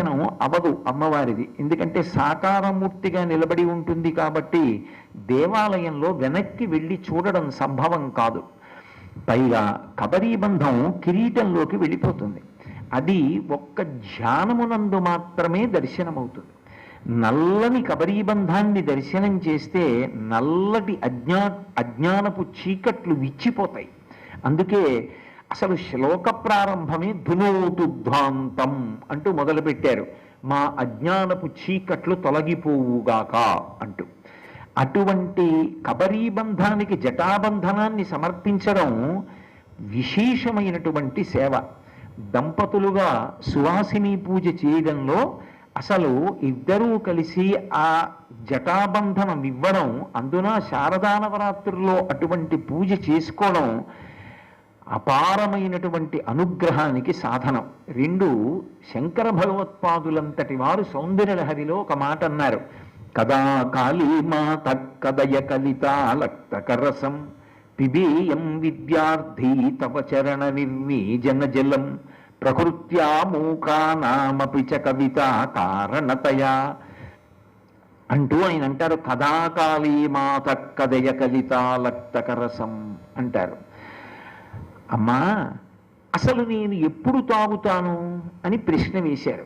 దర్శనం అవదు అమ్మవారిది. ఎందుకంటే సాకారమూర్తిగా నిలబడి ఉంటుంది కాబట్టి దేవాలయంలో వెనక్కి వెళ్ళి చూడడం సంభవం కాదు. పైగా కబరీబంధం కిరీటంలోకి వెళ్ళిపోతుంది. అది ఒక్క ధ్యానమునందు మాత్రమే దర్శనమవుతుంది. నల్లని కబరీబంధాన్ని దర్శనం చేస్తే నల్లటి అజ్ఞా అజ్ఞానపు చీకట్లు విచ్చిపోతాయి. అందుకే అసలు శ్లోక ప్రారంభమే ధునోతుధ్వాంతం అంటూ మొదలుపెట్టారు. మా అజ్ఞానపు చీకట్లు తొలగిపోవుగాక అంటూ. అటువంటి కబరీబంధానికి జటాబంధనాన్ని సమర్పించడం విశేషమైనటువంటి సేవ. దంపతులుగా సువాసిని పూజ చేయడంలో అసలు ఇద్దరూ కలిసి ఆ జటాబంధనం ఇవ్వడం అందున శారదానవరాత్రుల్లో అటువంటి పూజ చేసుకోవడం అపారమైనటువంటి అనుగ్రహానికి సాధనం. రెండు శంకర భగవత్పాదులంతటి వారు సౌందర్యలహరిలో ఒక మాట అన్నారు. కదా కాళీమా తక్కదయ కలితాలక్తకరసం పిబీయం విద్యార్థీ తవ చరణ నిర్వీజన జలం ప్రకృత్యా మూకానామపి చ కవిత కారణతయా అంటూ ఆయన అంటారు. కథాకాళీ మాత కదయ కలితాలక్తకరసం అంటారు. అమ్మా అసలు నేను ఎప్పుడు తాగుతాను? అని ప్రశ్న వేశారు.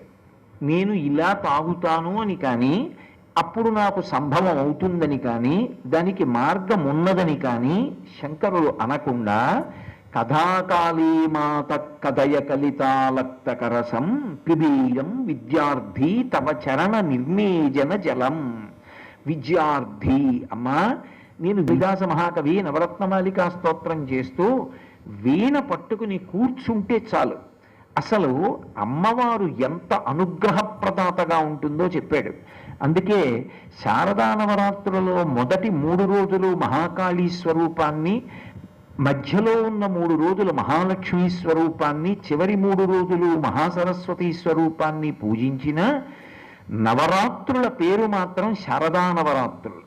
నేను ఇలా తాగుతాను అని కానీ అప్పుడు నాకు సంభవం అవుతుందని కానీ దానికి మార్గం ఉన్నదని కానీ శంకరులు అనకుండా కథాకాళీ మాత కథయ కలితాలక్తకరసం పిబీయం విద్యార్థి తవ చరణ నిర్మేజన జలం. విద్యార్థి అమ్మా నేను విలాస మహాకవి నవరత్నమాలికా స్తోత్రం చేస్తూ వీణ పట్టుకుని కూర్చుంటే చాలు. అసలు అమ్మవారు ఎంత అనుగ్రహప్రదాతగా ఉంటుందో చెప్పాడు. అందుకే శారదా నవరాత్రులలో మొదటి మూడు రోజులు మహాకాళీ స్వరూపాన్ని మధ్యలో ఉన్న మూడు రోజులు మహాలక్ష్మి స్వరూపాన్ని చివరి మూడు రోజులు మహాసరస్వతి స్వరూపాన్ని పూజించిన నవరాత్రుల పేరు మాత్రం శారదా నవరాత్రులు.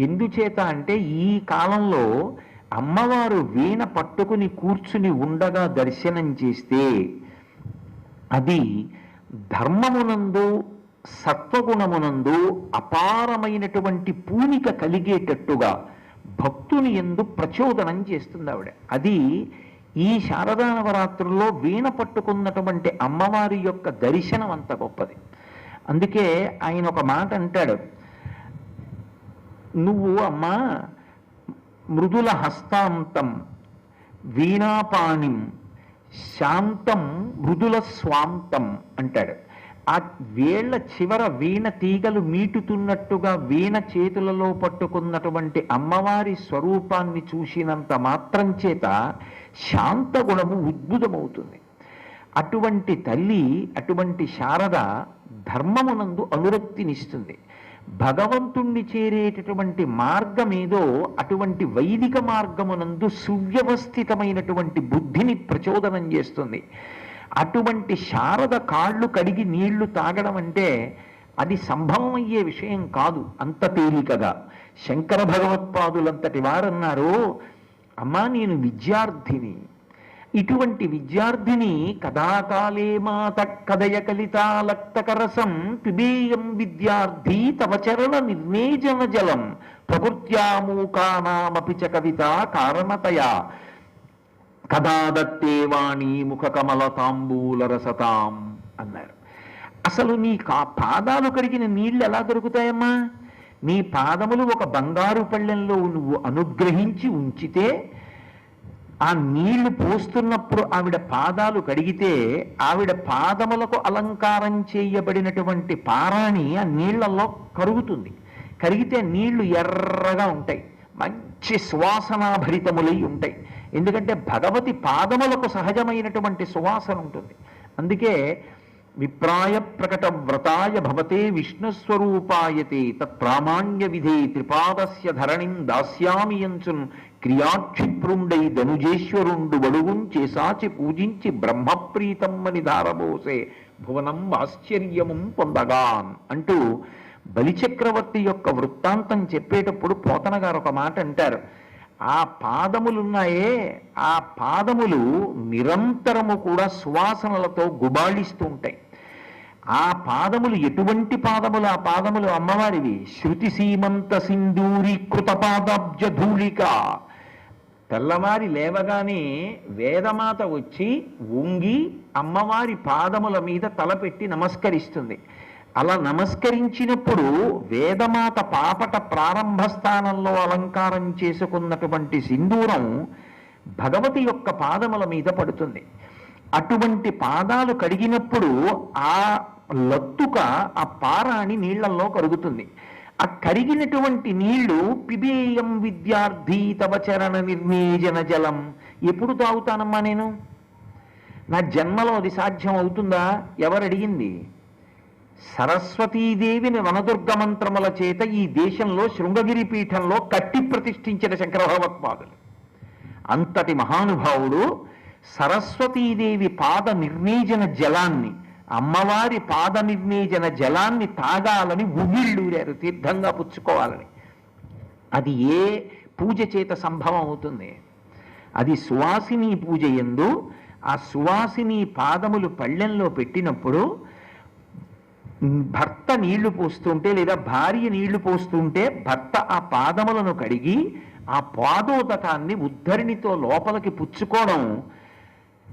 ఎందుచేత అంటే ఈ కాలంలో అమ్మవారు వీణ పట్టుకుని కూర్చుని ఉండగా దర్శనం చేస్తే అది ధర్మమునందు సత్వగుణమునందు అపారమైనటువంటి పూనిక కలిగేటట్టుగా భక్తుని ఎందు ప్రచోదనం చేస్తుంది ఆవిడ. అది ఈ శారదా నవరాత్రుల్లో వీణ పట్టుకున్నటువంటి అమ్మవారి యొక్క దర్శనం అంత గొప్పది. అందుకే ఆయన ఒక మాట అంటాడు. నువ్వు అమ్మా మృదుల హస్తాంతం వీణాపాణిం శాంతం మృదుల స్వాంతం అంటాడు. ఆ వేళ్ళ చివర వీణ తీగలు మీటుతున్నట్టుగా వీణ చేతులలో పట్టుకున్నటువంటి అమ్మవారి స్వరూపాన్ని చూసినంత మాత్రం చేత శాంత గుణము ఉద్భుతమవుతుంది. అటువంటి తల్లి అటువంటి శారద ధర్మమునందు అనురక్తినిస్తుంది. భగవంతుణ్ణి చేరేటటువంటి మార్గమేదో అటువంటి వైదిక మార్గమునందు సువ్యవస్థితమైనటువంటి బుద్ధిని ప్రచోదనం చేస్తుంది. అటువంటి శారద కాళ్ళు కడిగి నీళ్ళు తాగడం అంటే అది సంభవమయ్యే విషయం కాదు అంత తేలికగా. శంకర భగవత్పాదులంతటి వారన్నారు అమ్మా నేను విద్యార్థిని. ఇటువంటి విద్యార్థిని కథాకాలే మాత కదయ కలితాలక్తకరసం పిబేయం విద్యార్థి తవ చరణ నిర్వేజన జలం ప్రకృత్యామూకానామపి చ కవిత కారణతయా. కదా దత్తే వాణి ముఖ కమల రసతాం అన్నారు. అసలు నీ కా పాదాలు కడిగిన నీళ్ళు ఎలా దొరుకుతాయమ్మా? నీ పాదములు ఒక బంగారు పళ్ళెంలో నువ్వు అనుగ్రహించి ఉంచితే ఆ నీళ్ళు పోస్తున్నప్పుడు ఆవిడ పాదాలు కడిగితే ఆవిడ పాదములకు అలంకారం చేయబడినటువంటి పారాణి ఆ నీళ్ళలో కరుగుతుంది. కరిగితే నీళ్ళు ఎర్రగా ఉంటాయి. మంచి సువాసనాభరితములై ఉంటాయి. ఎందుకంటే భగవతి పాదములకు సహజమైనటువంటి సువాసన ఉంటుంది. అందుకే విప్రాయ ప్రకట వ్రతాయ భవతే విష్ణుస్వరూపాయతే తత్ప్రామాణ్య విధే త్రిపాదస్య ధరణిం దాస్యామి యంచున్ క్రియాక్షిప్రుండై ధనుజేశ్వరుండు బడుగుం చేసాచి పూజించి బ్రహ్మప్రీతమ్మని ధారబోసే భువనం ఆశ్చర్యము పొందగాన్ అంటూ బలిచక్రవర్తి యొక్క వృత్తాంతం చెప్పేటప్పుడు పోతన గారు ఒక మాట అంటారు. ఆ పాదములున్నాయే ఆ పాదములు నిరంతరము కూడా సువాసనలతో గుబాళిస్తూ ఉంటాయి. ఆ పాదములు ఎటువంటి పాదములు? ఆ పాదములు అమ్మవారివి. శృతి సీమంత సింధూరీకృత పాదాబ్జ ధూళిక. తెల్లవారి లేవగానే వేదమాత వచ్చి ఉంగి అమ్మవారి పాదముల మీద తలపెట్టి నమస్కరిస్తుంది. అలా నమస్కరించినప్పుడు వేదమాత పాపట ప్రారంభ స్థానంలో అలంకారం చేసుకున్నటువంటి సింధూరం భగవతి యొక్క పాదముల మీద పడుతుంది. అటువంటి పాదాలు కడిగినప్పుడు ఆ లత్తుక ఆ పారాణి నీళ్ళల్లో కరుగుతుంది. ఆ కరిగినటువంటి నీళ్ళు పిబేయం విద్యార్థి తవ చరణ నిర్మీజన జలం. ఎప్పుడు తాగుతానమ్మా నేను? నా జన్మలో అది సాధ్యం అవుతుందా? ఎవరు అడిగింది సరస్వతీదేవిని వనదుర్గ మంత్రముల చేత ఈ దేశంలో శృంగగిరి పీఠంలో కట్టి ప్రతిష్ఠించిన శంకరభగవత్పాదులు. అంతటి మహానుభావుడు సరస్వతీదేవి పాద నిర్మీజన జలాన్ని అమ్మవారి పాద నిర్మీజన జలాన్ని తాగాలని ఉగిళ్ళూరారు తీర్థంగా పుచ్చుకోవాలని. అది ఏ పూజ చేత సంభవం అవుతుంది? అది సువాసిని పూజ ఎందు ఆ సువాసిని పాదములు పళ్ళెంలో పెట్టినప్పుడు భర్త నీళ్ళు పోస్తుంటే లేదా భార్య నీళ్ళు పోస్తుంటే భర్త ఆ పాదములను కడిగి ఆ పాదోదకాన్ని ఉద్ధరిణితో లోపలికి పుచ్చుకోవడం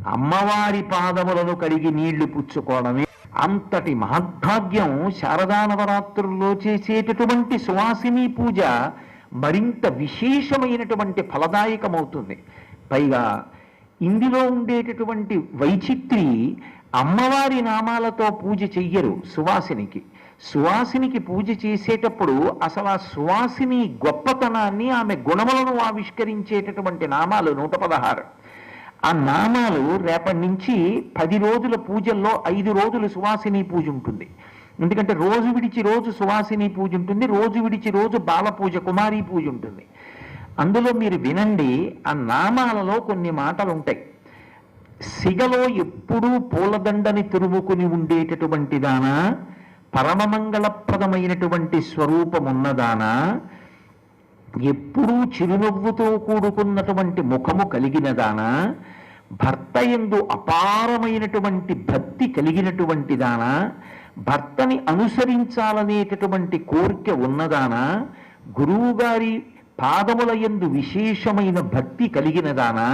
అమ్మవారి పాదములను కడిగి నీళ్ళు పుచ్చుకోవడమే అంతటి మహద్భాగ్యం శారదా నవరాత్రుల్లో చేసేటటువంటి సువాసిని పూజ మరింత విశేషమైనటువంటి ఫలదాయకమవుతుంది. పైగా ఇందులో ఉండేటటువంటి వైచిత్రి అమ్మవారి నామాలతో పూజ చెయ్యరు సువాసినికి. సువాసినికి పూజ చేసేటప్పుడు అసలు ఆ సువాసిని గొప్పతనాన్ని ఆమె గుణములను ఆవిష్కరించేటటువంటి నామాలు నూట పదహారు. ఆ నామాలు రేపటి నుంచి పది రోజుల పూజల్లో ఐదు రోజులు సువాసిని పూజ ఉంటుంది. ఎందుకంటే రోజు విడిచి రోజు సువాసిని పూజ ఉంటుంది రోజు విడిచి రోజు బాల పూజ కుమారి పూజ ఉంటుంది. అందులో మీరు వినండి ఆ నామాలలో కొన్ని మాటలు ఉంటాయి. సిగలో ఎప్పుడూ పూలదండని తురుముకుని ఉండేటటువంటి దానా? పరమమంగళప్రదమైనటువంటి స్వరూపమున్నదానా? ఎప్పుడూ చిరునవ్వుతో కూడుకున్నటువంటి ముఖము కలిగినదానా భర్త ఎందు అపారమైనటువంటి భక్తి కలిగినటువంటి దానా భర్తని అనుసరించాలనేటటువంటి కోరిక ఉన్నదానా గురువుగారి పాదముల ఎందు విశేషమైన భక్తి కలిగినదానా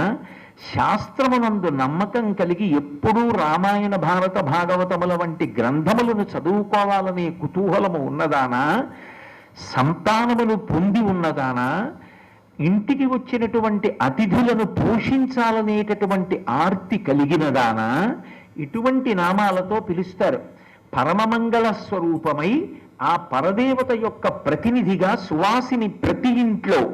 శాస్త్రమునందు నమ్మకం కలిగి ఎప్పుడూ రామాయణ భారత భాగవతముల వంటి గ్రంథములను చదువుకోవాలనే కుతూహలము ఉన్నదానా సంతానములు పొంది ఉన్నదానా ఇంటికి వచ్చినటువంటి అతిథులను పోషించాలనేటటువంటి ఆర్తి కలిగినదాన ఇటువంటి నామాలతో పిలుస్తారు. పరమమంగళ స్వరూపమై ఆ పరదేవత యొక్క ప్రతినిధిగా సువాసిని ప్రతి ఇంట్లో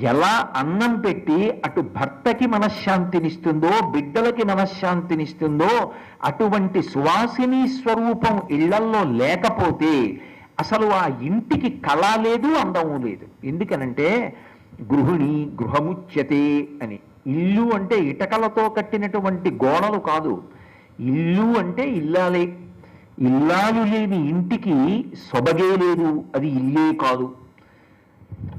ఎలా అన్నం పెట్టి అటు భర్తకి మనశ్శాంతినిస్తుందో బిడ్డలకి మనశ్శాంతినిస్తుందో అటువంటి సువాసిని స్వరూపం ఇళ్ళల్లో లేకపోతే అసలు ఆ ఇంటికి కళ లేదు అందము లేదు. ఎందుకనంటే గృహిణి గృహముచ్యతే అని. ఇల్లు అంటే ఇటకలతో కట్టినటువంటి గోడలు కాదు. ఇల్లు అంటే ఇల్లాలే. ఇల్లాలు లేని ఇంటికి సొబగే లేదు. అది ఇల్లే కాదు.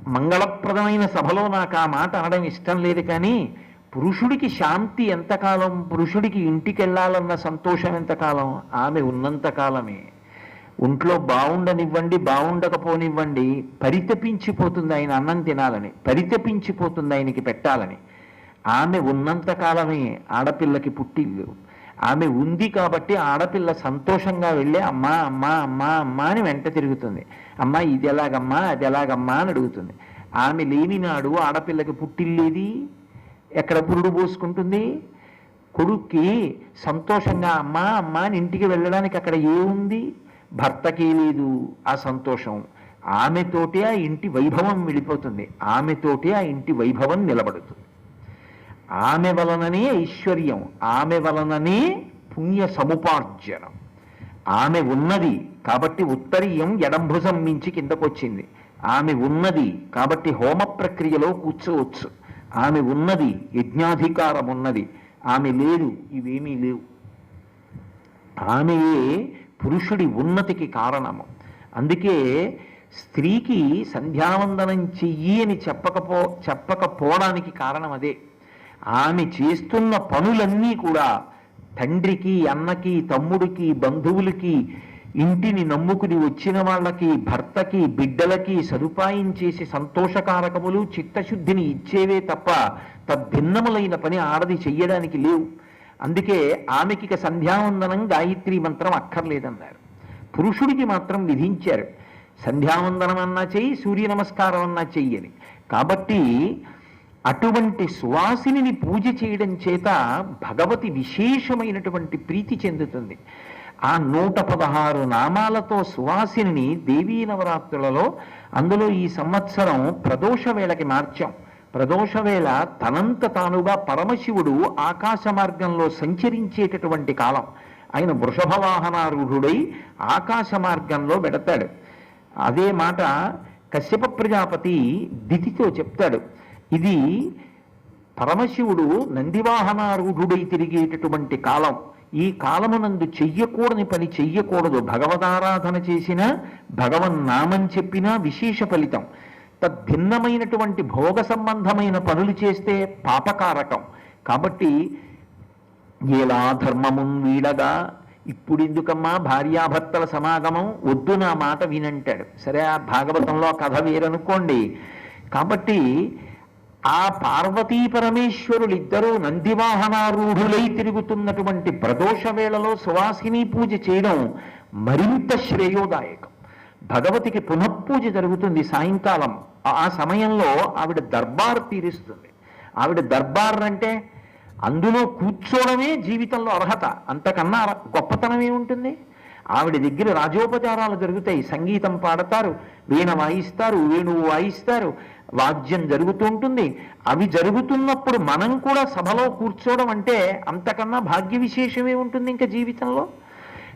మంగళప్రదమైన సభలో నాకు ఆ మాట అనడం ఇష్టం లేదు కానీ పురుషుడికి శాంతి ఎంతకాలం పురుషుడికి ఇంటికి వెళ్ళాలన్న సంతోషం ఎంతకాలం? ఆమె ఉన్నంతకాలమే. ఒంట్లో బాగుండనివ్వండి బాగుండకపోనివ్వండి పరితపించిపోతుంది ఆయన అన్నం తినాలని పరితపించిపోతుంది ఆయనకి పెట్టాలని. ఆమె ఉన్నంత కాలమే ఆడపిల్లకి పుట్టిల్లు. ఆమె ఉంది కాబట్టి ఆడపిల్ల సంతోషంగా వెళ్ళి అమ్మా అమ్మా అమ్మా అమ్మా అని వెంట తిరుగుతుంది. అమ్మా ఇది ఎలాగమ్మా అది ఎలాగమ్మా అని అడుగుతుంది. ఆమె లేని నాడు ఆడపిల్లకి పుట్టిల్లేది? ఎక్కడ పురుడు పోసుకుంటుంది? కొడుక్కి సంతోషంగా అమ్మా అమ్మా అని ఇంటికి వెళ్ళడానికి అక్కడ ఏముంది? భర్తకి లేదు ఆ సంతోషం. ఆమెతోటే ఆ ఇంటి వైభవం వెళ్ళిపోతుంది ఆమెతోటే ఆ ఇంటి వైభవం నిలబడుతుంది. ఆమె వలననే ఐశ్వర్యం. ఆమె వలననే పుణ్య సముపార్జనం. ఆమె ఉన్నది కాబట్టి ఉత్తరీయం ఎడంభుజం మించి కిందకొచ్చింది. ఆమె ఉన్నది కాబట్టి హోమ ప్రక్రియలో కూర్చోవచ్చు. ఆమె ఉన్నది యజ్ఞాధికారం ఉన్నది. ఆమె లేదు ఇవేమీ లేవు. ఆమెయే పురుషుడి ఉన్నతికి కారణము. అందుకే స్త్రీకి సంధ్యావందనం చెయ్యి అని చెప్పకపో చెప్పకపోవడానికి కారణం అదే. ఆమె చేస్తున్న పనులన్నీ కూడా తండ్రికి అన్నకి తమ్ముడికి బంధువులకి ఇంటిని నమ్ముకుని వచ్చిన వాళ్ళకి భర్తకి బిడ్డలకి సదుపాయం చేసి సంతోషకారకములు చిత్తశుద్ధిని ఇచ్చేవే తప్ప తద్భిన్నములైన పని ఆడది చెయ్యడానికి లేవు. అందుకే ఆమెకి ఇక సంధ్యావందనం గాయత్రి మంత్రం అక్కర్లేదన్నారు. పురుషుడికి మాత్రం విధించారు. సంధ్యావందనం అన్నా చెయ్యి సూర్య నమస్కారం అన్నా చెయ్యని కాబట్టి అటువంటి సువాసిని పూజ చేయడం చేత భగవతి విశేషమైనటువంటి ప్రీతి చెందుతుంది. ఆ నూట పదహారు నామాలతో సువాసిని దేవీ నవరాత్రులలో అందులో ఈ సంవత్సరం ప్రదోష వేళకి మార్చాం. ప్రదోష వేళ తనంత తానుగా పరమశివుడు ఆకాశ మార్గంలో సంచరించేటటువంటి కాలం. ఆయన వృషభ వాహనారూఢుడై ఆకాశ మార్గంలో వెడతాడు. అదే మాట కశ్యప ప్రజాపతి దితితో చెప్తాడు. ఇది పరమశివుడు నందివాహనారూఢుడై తిరిగేటటువంటి కాలం. ఈ కాలమునందు చెయ్యకూడని పని చెయ్యకూడదు. భగవదారాధన చేసినా భగవన్నామం చెప్పినా విశేష ఫలితం. తద్భిన్నమైనటువంటి భోగ సంబంధమైన పనులు చేస్తే పాపకారకం. కాబట్టి ఎలా ధర్మమున్ వీడగా? ఇప్పుడు ఎందుకమ్మా భార్యాభర్తల సమాగమం? వద్దు నా మాట వినంటాడు. సరే ఆ భాగవతంలో ఆ కథ వేరనుకోండి. కాబట్టి ఆ పార్వతీ పరమేశ్వరులు ఇద్దరూ నందివాహనారూఢులై తిరుగుతున్నటువంటి ప్రదోష వేళలో సువాసిని పూజ చేయడం మరింత శ్రేయోదాయకం. భగవతికి పునఃపూజ జరుగుతుంది సాయంకాలం. ఆ- సమయంలో ఆవిడ దర్బార్ తీరుస్తుంది. ఆవిడ దర్బార్ అంటే అందులో కూర్చోవడమే జీవితంలో అర్హత. అంతకన్నా గొప్పతనం ఏముంటుంది? ఆవిడ దగ్గర రాజోపచారాలు జరుగుతాయి. సంగీతం పాడతారు వీణ వాయిస్తారు వేణువు వాయిస్తారు. వాద్యం జరుగుతూ ఉంటుంది. అవి జరుగుతున్నప్పుడు మనం కూడా సభలో కూర్చోవడం అంటే అంతకన్నా భాగ్య విశేషమే ఉంటుంది ఇంకా జీవితంలో.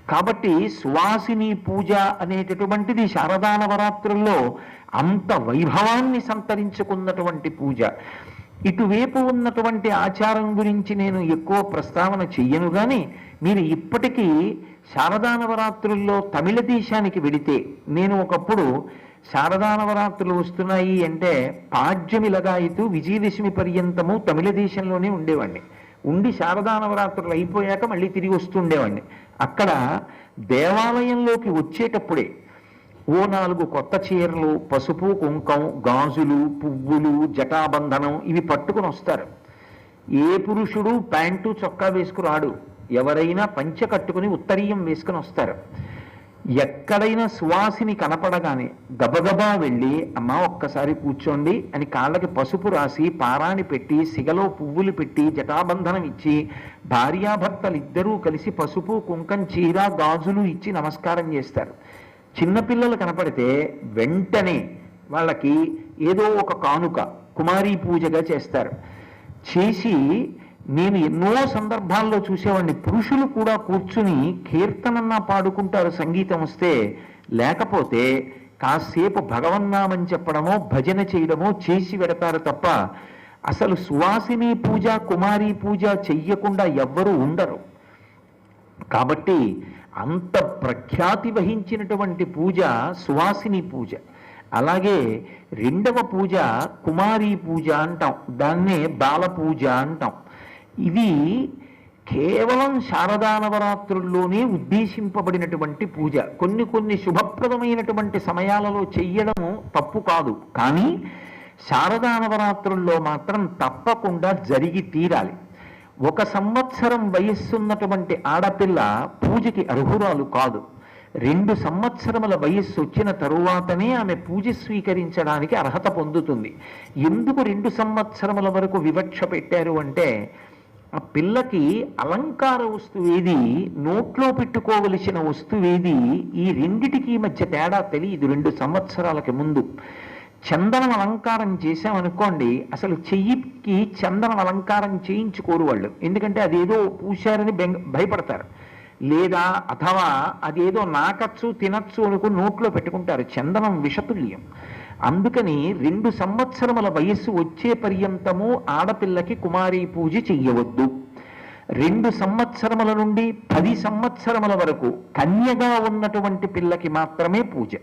కాబట్టి సువాసిని పూజ అనేటటువంటిది శారదా నవరాత్రుల్లో అంత వైభవాన్ని సంతరించుకున్నటువంటి పూజ. ఇటువైపు ఉన్నటువంటి ఆచారం గురించి నేను ఎక్కువ ప్రస్తావన చెయ్యను కానీ మీరు ఇప్పటికీ శారదా నవరాత్రుల్లో తమిళ దేశానికి వెడితే నేను ఒకప్పుడు శారదా నవరాత్రులు వస్తున్నాయి అంటే పాడ్యమి లగాయితూ విజయదశమి పర్యంతము తమిళ దేశంలోనే ఉండేవాడిని ఉండి శారదా నవరాత్రులు అయిపోయాక మళ్ళీ తిరిగి వస్తుండేవాడిని అక్కడ దేవాలయంలోకి వచ్చేటప్పుడే ఓ నాలుగు కొత్త చీరలు పసుపు కుంకం గాజులు పువ్వులు జటాబంధనం ఇవి పట్టుకుని వస్తారు. ఏ పురుషుడు ప్యాంటు చొక్కా వేసుకురాడు. ఎవరైనా పంచ కట్టుకుని ఉత్తరీయం వేసుకుని వస్తారు. ఎక్కడైనా సువాసిని కనపడగానే గబగబా వెళ్ళి అమ్మ ఒక్కసారి కూర్చోండి అని కాళ్ళకి పసుపు రాసి పారాణి పెట్టి సిగలో పువ్వులు పెట్టి జటాబంధనం ఇచ్చి భార్యాభర్తలు ఇద్దరూ కలిసి పసుపు కుంకం చీర గాజులు ఇచ్చి నమస్కారం చేస్తారు. చిన్నపిల్లలు కనపడితే వెంటనే వాళ్ళకి ఏదో ఒక కానుక కుమారీ పూజగా చేస్తారు. చేసి నేను ఎన్నో సందర్భాల్లో చూసేవాడిని. పురుషులు కూడా కూర్చుని కీర్తనన్నా పాడుకుంటారు సంగీతం వస్తే. లేకపోతే కాసేపు భగవన్నామని చెప్పడమో భజన చేయడమో చేసి పెడతారు తప్ప అసలు సువాసిని పూజ కుమారీ పూజ చెయ్యకుండా ఎవ్వరూ ఉండరు. కాబట్టి అంత ప్రఖ్యాతి వహించినటువంటి పూజ సువాసిని పూజ. అలాగే రెండవ పూజ కుమారీ పూజ అంటాం. దాన్నే బాల పూజ అంటాం. ఇది కేవలం శారదా నవరాత్రుల్లోనే ఉద్దేశింపబడినటువంటి పూజ. కొన్ని కొన్ని శుభప్రదమైనటువంటి సమయాలలో చెయ్యడము తప్పు కాదు. కానీ శారదా నవరాత్రుల్లో మాత్రం తప్పకుండా జరిగి తీరాలి. ఒక సంవత్సరం వయస్సున్నటువంటి ఆడపిల్ల పూజకి అర్హురాలు కాదు. రెండు సంవత్సరముల వయస్సు వచ్చిన తరువాతనే ఆమె పూజ స్వీకరించడానికి అర్హత పొందుతుంది. ఎందుకు రెండు సంవత్సరముల వరకు వివక్ష పెట్టారు అంటే ఆ పిల్లకి అలంకార వస్తువేది నోట్లో పెట్టుకోవలసిన వస్తువేది ఈ రెండిటికి మధ్య తేడా తెలియదు. రెండు సంవత్సరాలకి ముందు చందనం అలంకారం చేశామనుకోండి అసలు చెయ్యికి చందనం అలంకారం చేయించుకోరు వాళ్ళు. ఎందుకంటే అదేదో పూశారని బెంగ భయపడతారు. లేదా అథవా అదేదో నాకచ్చు తినచ్చు అనుకుని నోట్లో పెట్టుకుంటారు. చందనం విషతుల్యం. అందుకని రెండు సంవత్సరముల వయస్సు వచ్చే పర్యంతము ఆడపిల్లకి కుమారీ పూజ చెయ్యవద్దు. రెండు సంవత్సరముల నుండి పది సంవత్సరముల వరకు కన్యగా ఉన్నటువంటి పిల్లకి మాత్రమే పూజ.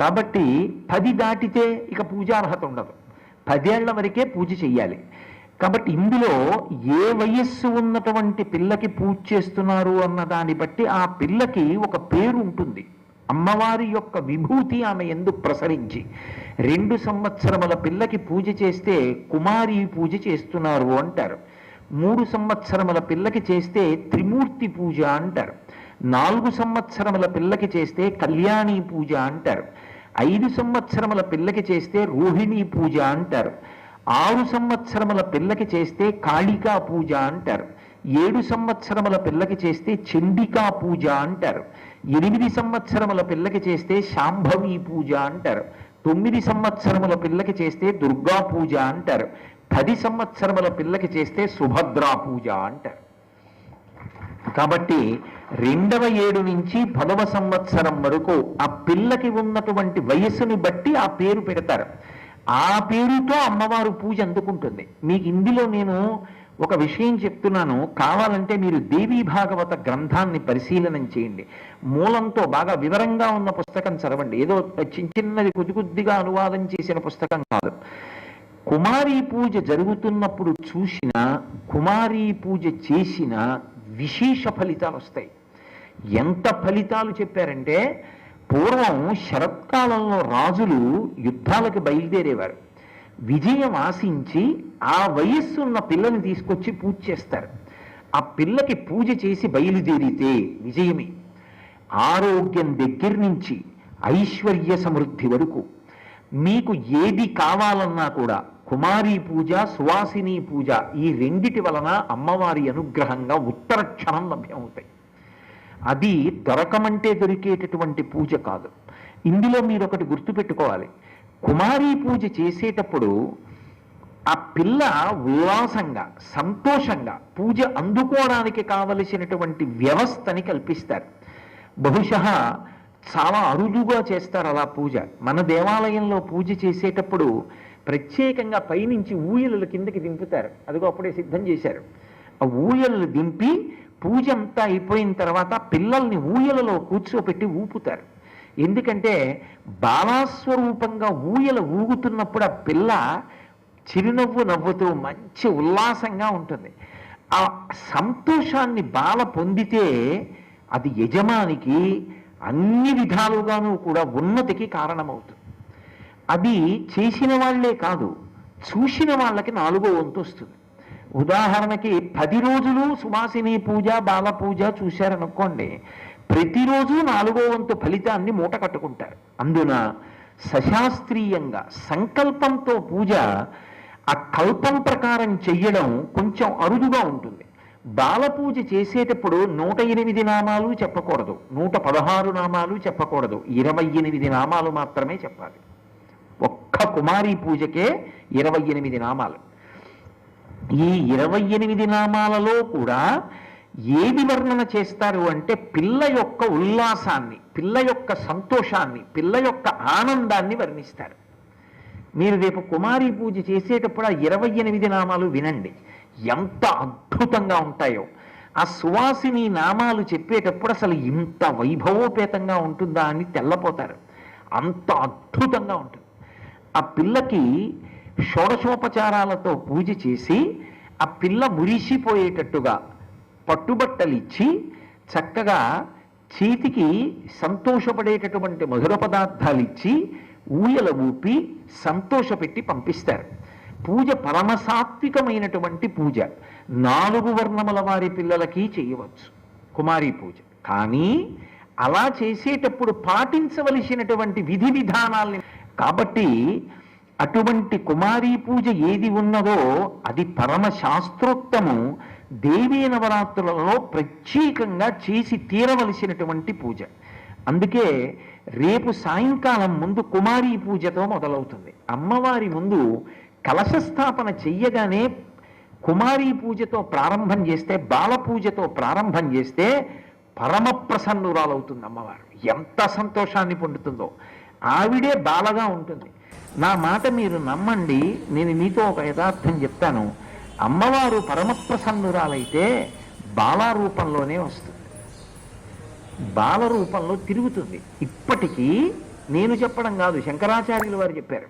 కాబట్టి పది దాటితే ఇక పూజార్హత ఉండదు. పదేళ్ళ వరకే పూజ చెయ్యాలి. కాబట్టి ఇందులో ఏ వయస్సు ఉన్నటువంటి పిల్లకి పూజ చేస్తున్నారు అన్న దాన్ని బట్టి ఆ పిల్లకి ఒక పేరు ఉంటుంది. అమ్మవారి యొక్క విభూతి ఆమె ఎందు ప్రసరించి రెండు సంవత్సరముల పిల్లకి పూజ చేస్తే కుమారి పూజ చేస్తున్నారు అంటారు. మూడు సంవత్సరముల పిల్లకి చేస్తే త్రిమూర్తి పూజ అంటారు. నాలుగు సంవత్సరముల పిల్లకి చేస్తే కళ్యాణి పూజ అంటారు. ఐదు సంవత్సరముల పిల్లకి చేస్తే రోహిణీ పూజ అంటారు. ఆరు సంవత్సరముల పిల్లకి చేస్తే కాళికా పూజ అంటారు. ఏడు సంవత్సరముల పిల్లకి చేస్తే చండికా పూజ అంటారు. ఎనిమిది సంవత్సరముల పిల్లకి చేస్తే శాంభవి పూజ అంటారు. తొమ్మిది సంవత్సరముల పిల్లకి చేస్తే దుర్గా పూజ అంటారు. పది సంవత్సరముల పిల్లకి చేస్తే సుభద్రా పూజ అంటారు. కాబట్టి రెండవ ఏడు నుంచి పదవ సంవత్సరం వరకు ఆ పిల్లకి ఉన్నటువంటి వయస్సుని బట్టి ఆ పేరు పెడతారు. ఆ పేరుతో అమ్మవారు పూజ అందుకుంటుంది. మీకు ఇందులో నేను ఒక విషయం చెప్తున్నాను. కావాలంటే మీరు దేవీ భాగవత గ్రంథాన్ని పరిశీలనం చేయండి. మూలంతో బాగా వివరంగా ఉన్న పుస్తకం చదవండి. ఏదో చిన్న చిన్నది కొద్ది కొద్దిగా అనువాదం చేసిన పుస్తకం కాదు. కుమారీ పూజ జరుగుతున్నప్పుడు చూసిన కుమారీ పూజ చేసిన విశేష ఫలితాలు వస్తాయి. ఎంత ఫలితాలు చెప్పారంటే పూర్వం శరత్కాలంలో రాజులు యుద్ధాలకు బయలుదేరేవారు. విజయం ఆశించి ఆ వయస్సు ఉన్న పిల్లని తీసుకొచ్చి పూజ చేస్తారు. ఆ పిల్లకి పూజ చేసి బయలుదేరితే విజయమే. ఆరోగ్యం దగ్గర నుంచి ఐశ్వర్య సమృద్ధి వరకు. మీకు ఏది కావాలన్నా కూడా కుమారీ పూజ సువాసిని పూజ ఈ రెండిటి వలన అమ్మవారి అనుగ్రహంగా ఉత్తర క్షణం లభ్యమవుతాయి. అది దొరకమంటే దొరికేటటువంటి పూజ కాదు. ఇందులో మీరు ఒకటి గుర్తుపెట్టుకోవాలి కుమారీ పూజ చేసేటప్పుడు ఆ పిల్ల ఉల్లాసంగా సంతోషంగా పూజ అందుకోవడానికి కావలసినటువంటి వ్యవస్థని కల్పిస్తారు. బహుశ చాలా అరుదుగా చేస్తారు అలా పూజ. మన దేవాలయంలో పూజ చేసేటప్పుడు ప్రత్యేకంగా పైనుంచి ఊయలల కిందకి దింపుతారు. అదిగో అప్పుడే సిద్ధం చేశారు. ఆ ఊయలలు దింపి పూజ అంతా అయిపోయిన తర్వాత పిల్లల్ని ఊయలలో కూర్చోపెట్టి ఊపుతారు. ఎందుకంటే బాలాస్వరూపంగా ఊయల ఊగుతున్నప్పుడు ఆ పిల్ల చిరునవ్వు నవ్వుతూ మంచి ఉల్లాసంగా ఉంటుంది. ఆ సంతోషాన్ని బాల పొందితే అది యజమానికి అన్ని విధాలుగాను కూడా ఉన్నతికి కారణమవుతుంది. అది చేసిన వాళ్ళే కాదు చూసిన వాళ్ళకి నాలుగో వంతు వస్తుంది. ఉదాహరణకి పది రోజులు సువాసిని పూజ బాల పూజ చూశారనుకోండి ప్రతిరోజు నాలుగో వంతు ఫలితాన్ని మూట కట్టుకుంటారు. అందున సశాస్త్రీయంగా సంకల్పంతో పూజ ఆ కల్పం ప్రకారం చెయ్యడం కొంచెం అరుదుగా ఉంటుంది. బాల పూజ చేసేటప్పుడు నూట ఎనిమిది నామాలు చెప్పకూడదు. నూట పదహారు నామాలు చెప్పకూడదు. ఇరవై ఎనిమిది నామాలు మాత్రమే చెప్పాలి. ఒక్క కుమారి పూజకే ఇరవై ఎనిమిది నామాలు. ఈ ఇరవై ఎనిమిది నామాలలో కూడా ఏది వర్ణన చేస్తారు అంటే పిల్ల యొక్క ఉల్లాసాన్ని పిల్ల యొక్క సంతోషాన్ని పిల్ల యొక్క ఆనందాన్ని వర్ణిస్తారు. మీరు రేపు కుమారి పూజ చేసేటప్పుడు ఆ ఇరవై ఎనిమిది నామాలు వినండి. ఎంత అద్భుతంగా ఉంటాయో. ఆ సువాసిని నామాలు చెప్పేటప్పుడు అసలు ఇంత వైభవోపేతంగా ఉంటుందా అని తెల్లపోతారు. అంత అద్భుతంగా ఉంటుంది. పిల్లకి షోడశోపచారాలతో పూజ చేసి ఆ పిల్ల మురిసిపోయేటట్టుగా పట్టుబట్టలు ఇచ్చి చక్కగా చేతికి సంతోషపడేటటువంటి మధుర పదార్థాలు ఇచ్చి ఊయల ఊపి సంతోషపెట్టి పంపిస్తారు. పూజ పరమసాత్వికమైనటువంటి పూజ. నాలుగు వర్ణముల వారి పిల్లలకి చేయవచ్చు. కుమారి పూజ. కానీ అలా చేసేటప్పుడు పాటించవలసినటువంటి విధి విధానాల్ని కాబట్టి అటువంటి కుమారీ పూజ ఏది ఉన్నదో అది పరమ శాస్త్రోక్తము దేవీ నవరాత్రులలో ప్రత్యేకంగా చేసి తీరవలసినటువంటి పూజ. అందుకే రేపు సాయంకాలం ముందు కుమారీ పూజతో మొదలవుతుంది. అమ్మవారి ముందు కలశ స్థాపన చెయ్యగానే కుమారీ పూజతో ప్రారంభం చేస్తే బాల పూజతో ప్రారంభం చేస్తే పరమ ప్రసన్నురాలవుతుంది అమ్మవారు. ఎంత సంతోషాన్ని పొందుతుందో. ఆవిడే బాలగా ఉంటుంది. నా మాట మీరు నమ్మండి నేను మీతో ఒక యథార్థం చెప్తాను. అమ్మవారు పరమప్రసన్నురాలైతే బాలారూపంలోనే రూపంలోనే వస్తుంది. బాల రూపంలో తిరుగుతుంది. ఇప్పటికీ నేను చెప్పడం కాదు శంకరాచార్యులు వారు చెప్పారు.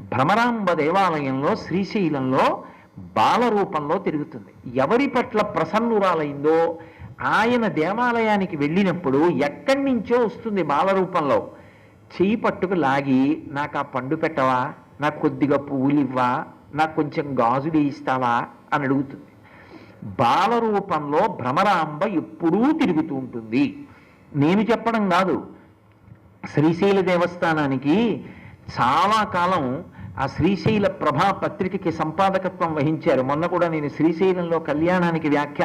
భ్రమరాంబ దేవాలయంలో శ్రీశైలంలో బాల రూపంలో తిరుగుతుంది. ఎవరి పట్ల ప్రసన్నురాలైందో ఆయన దేవాలయానికి వెళ్ళినప్పుడు ఎక్కడి నుంచో వస్తుంది బాల రూపంలో చెయ్యి పట్టుకు లాగి నాకు ఆ పండు పెట్టవా? నాకు కొద్దిగా పువ్వులు ఇవ్వా? నాకు కొంచెం గాజులు ఇస్తావా అని అడుగుతుంది. బాల రూపంలో భ్రమరాంబ ఎప్పుడూ తిరుగుతూ ఉంటుంది. నేను చెప్పడం కాదు. శ్రీశైల దేవస్థానానికి చాలా కాలం ఆ శ్రీశైల ప్రభా పత్రికకి సంపాదకత్వం వహించారు. మొన్న కూడా నేను శ్రీశైలంలో కళ్యాణానికి వ్యాఖ్యానం